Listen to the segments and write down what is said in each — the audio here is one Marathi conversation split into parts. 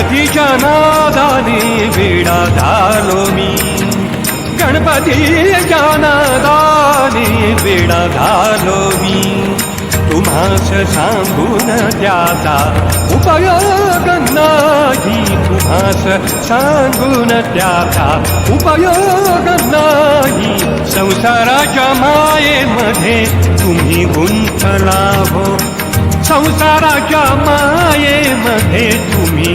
गणपतीच्या नादाने वेडा झालो मी. गणपतीच्या नादाने वेडा झालो मी. तुम्हास सांगून त्याचा उपयोग नाही. तुम्हास सांगून त्याचा उपयोग नाही. संसाराच्या मायेमध्ये तुम्ही गुंतला हो संसाराच्या मायेमध्ये तुम्ही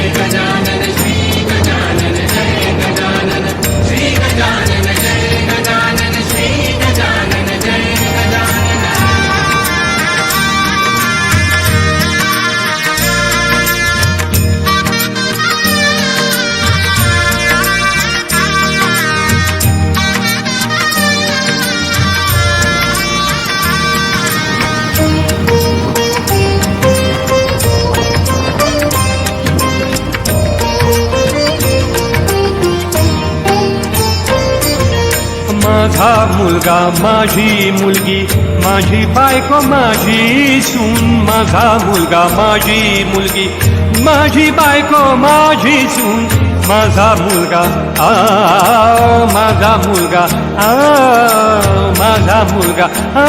माझा मुलगा माझी मुलगी माझी बायको माझी सून माझा मुलगा माझी मुलगी माझी बायको माझी सून. माझा मुलगा आ माझा मुलगा आ माझा मुलगा आ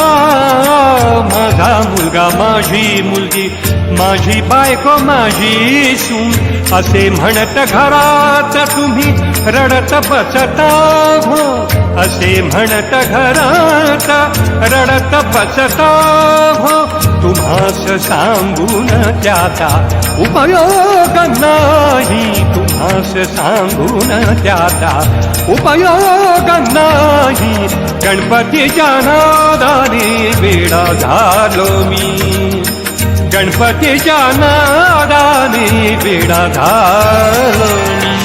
माझा मुलगा माझी मुलगी माझी बायको माझी सून. असे म्हणत घरात तुम्ही रडत बसता हो असे म्हणत घरात रडत बसता हो तुम्हास सांगून त्याचा उपयोग नाही. असे सांगून त्याचा उपयोग नाही. गणपतीच्या नादाने वेडा झालो मी. गणपतीच्या नादाने वेडा झालो मी.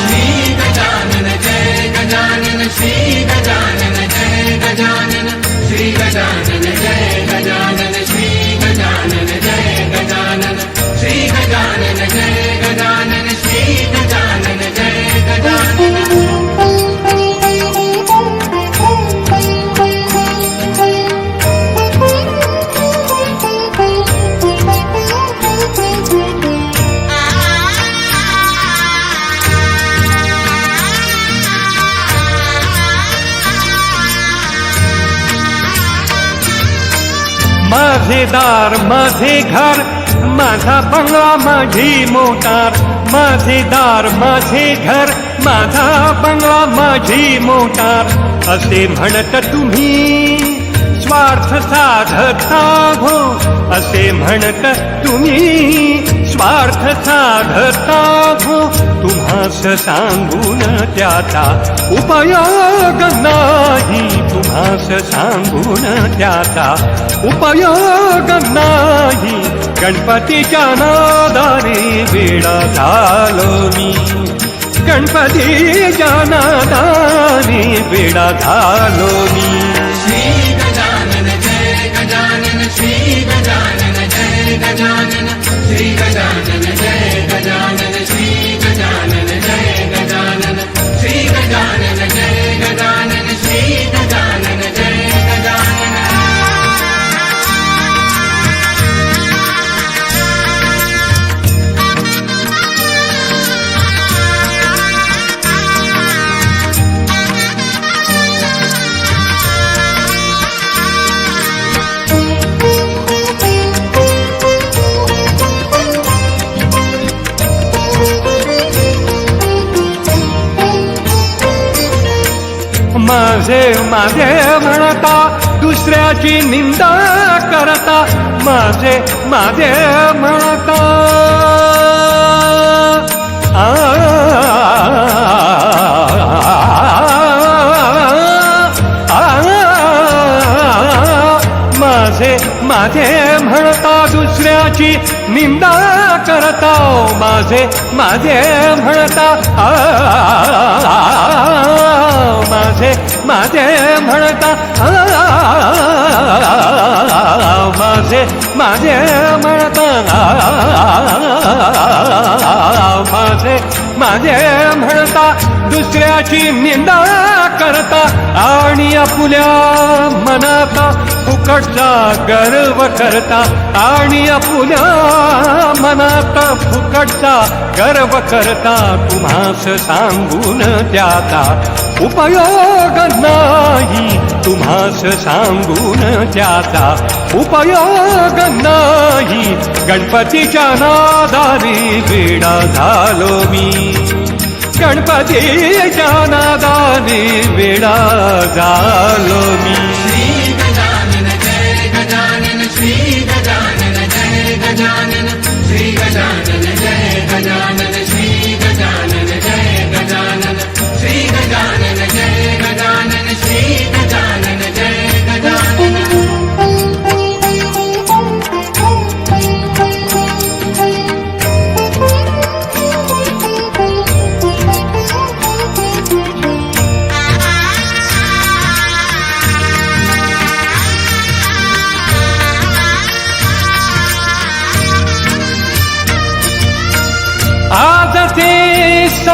माझे दार माझे घर माझा बंगला माझी मोटार. माझे दार माझे घर माझा बंगला माझी मोटार. असे म्हणत तुम्ही स्वार्थ साधता हो असे म्हणत तुम्ही स्वार्थ साधता हो तुम्हास सांगून त्याचा उपयोग नाही. तुम्हास सांगून त्याचा उपयोग नाही. गणपतीच्या नादाने वेळा झालो मी. गणपतीच्या नादाने वेळा झालो मी. Gajanana, Sri Gajanana, Jai Gajanana, Sri Gajanana. माझे माझे म्हणता दुसऱ्याची निंदा करता माझे माझे म्हणता. आ, दुसऱ्याची निंदा करता माझे माझे म्हणता. माझे माझे म्हणता. माझे माझे म्हणता. माझे माझे म्हणता. दुसऱ्याची निंदा करता आणि आपुल्या मनाता फुकटचा गर्व करता आणि आपुल्या मनात फुकटचा गर्व करता तुम्हास सांगून त्याचा उपयोग नाही तुम्हास सांगून त्याचा उपयोग नाही गणपतीच्या नादारी वेडा झालो मी. गणपतीच्या नादारी वेडा झालो मी.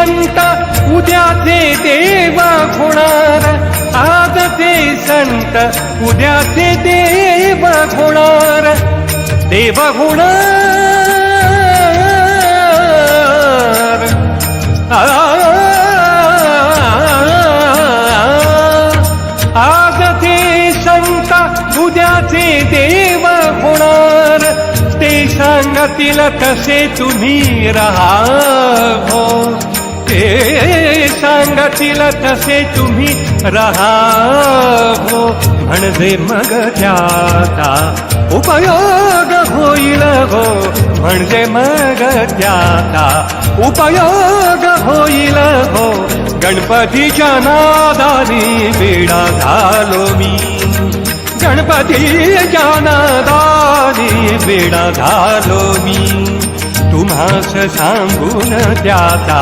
संत उद्याचे देव होणार आजचे संत उद्याचे देव होणार देव होणार आजचे ते संत उद्याचे देव होणार ते सांगतील तसे तुम्ही राहा हो सांगतील तसे तुम्ही राहा हो म्हणजे मग त्याचा उपयोग होईल हो म्हणजे मग त्याचा उपयोग होईल हो गणपतीच्या नादानी वेडा झालो मी. गणपतीच्या नादानी वेडा झालो मी. तुम्हास सांगून त्याचा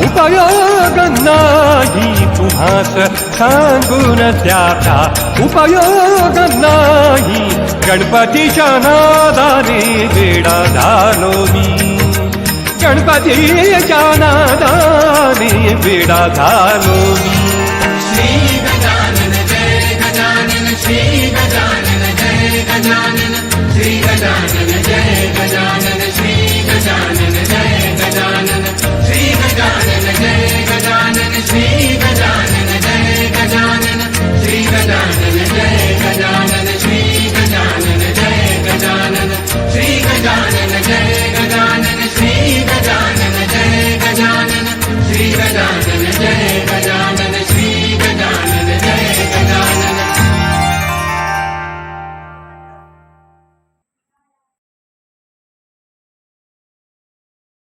उपयोग नाही. तुम्हास सांगून त्याचा उपयोग नाही. गणपतीच्या नादाने वेडा झालो मी. गणपतीच्या नादाने वेडा झालो मी. श्री गजानन जय गजानन श्री गजानन जय गजानन श्री